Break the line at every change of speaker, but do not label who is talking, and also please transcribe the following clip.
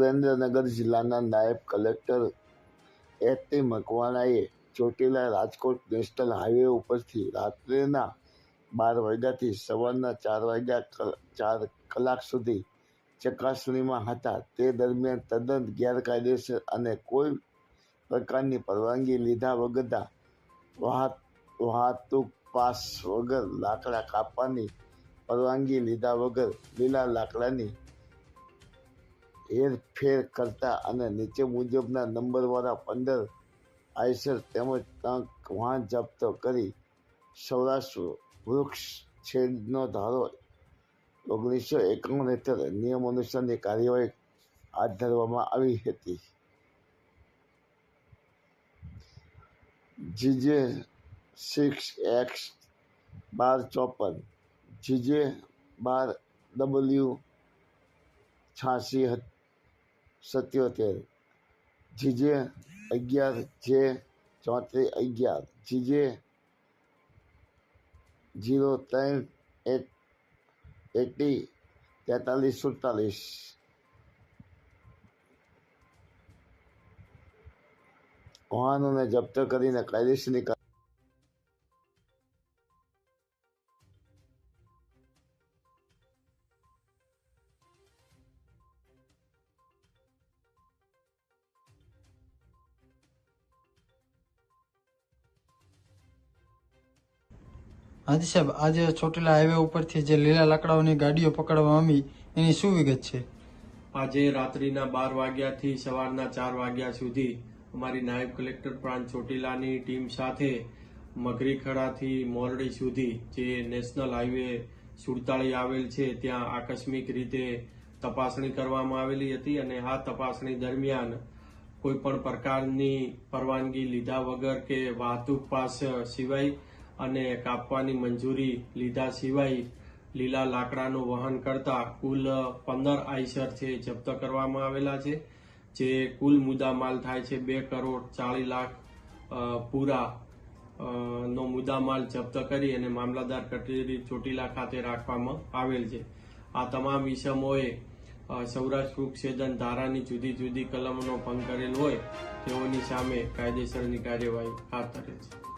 ભાવનગર જિલ્લાના નાયબ collector H મકવાણાએ ચોટીલા રાજકોટ નેશનલ હાઈવે ઉપરથી રાત્રેના બાર વાગ્યાથી સવારના ચાર વાગ્યા ચાર કલાક સુધી ચકાસણીમાં હતા. તે દરમિયાન તદ્દન ગેરકાયદેસર અને કોઈ પ્રકારની પરવાનગી લીધા વગરના વાહત, વાહતુક પાસ વગર લાકડા કાપવાની પરવાનગી લીધા વગર લીલા લાકડાની હેરફેર કરતા અને નીચે મુજબના નંબરવાળા પંદર આઈસર તેમજ ત્રણ વાહન જપ્ત કરી સૌરાષ્ટ્ર વૃક્ષ છેદનો ધારો ઓગણીસો એકાવન હેઠળ નિયમ અનુસારની કાર્યવાહી હાથ ધરવામાં આવી હતી. જીજે સિક્સ એક્સ બાર ચોપન, જીજે બાર ડબલ્યુ છ્યાસી સત્યોતેર. જીજે અગિયાર, જે ચોત્રીસ અગિયાર. જીજે જીરો ત્રણ એટ એટી, તેતાલીસ, સુડતાલીસ. વાહનોને જપ્ત કરીને કાયદેસરની
હાજી સાહેબ, આજે ચોટીલા હાઈવે ઉપરથી જે લીલા લાકડાઓની ગાડીઓ પકડવામાં આવી, એની શું વિગત છે?
આજે રાત્રિના બાર વાગ્યાથી સવારના ચાર વાગ્યા સુધી અમારી નાયબ કલેક્ટર પ્રાંત ચોટીલાની ટીમ સાથે મગરીખડાથી મોરડી સુધી જે નેશનલ હાઈવે સુડતાળી આવેલ છે, ત્યાં આકસ્મિક રીતે તપાસણી કરવામાં આવેલી હતી અને આ તપાસણી દરમિયાન કોઈ પણ પ્રકારની પરવાનગી લીધા વગર કે વાહતુક પાસ સિવાય અને કાપવાની મંજૂરી લીધા સિવાય લીલા લાકડાનું વહન કરતા કુલ પંદર આઈસર છે જપ્ત કરવામાં આવેલા છે, જે કુલ મુદ્દામાલ થાય છે બે કરોડ ચાલીસ લાખ પૂરા નો મુદ્દામાલ જપ્ત કરી અને મામલાદાર કચેરી ચોટીલા ખાતે રાખવામાં આવેલ છે. આ તમામ ઇસમોએ સૌરાષ્ટ્ર વૃક્ષછેદન ધારાની જુદી જુદી કલમનો ભંગ કરેલ હોય, તેઓની સામે કાયદેસરની કાર્યવાહી હાથ ધરે છે.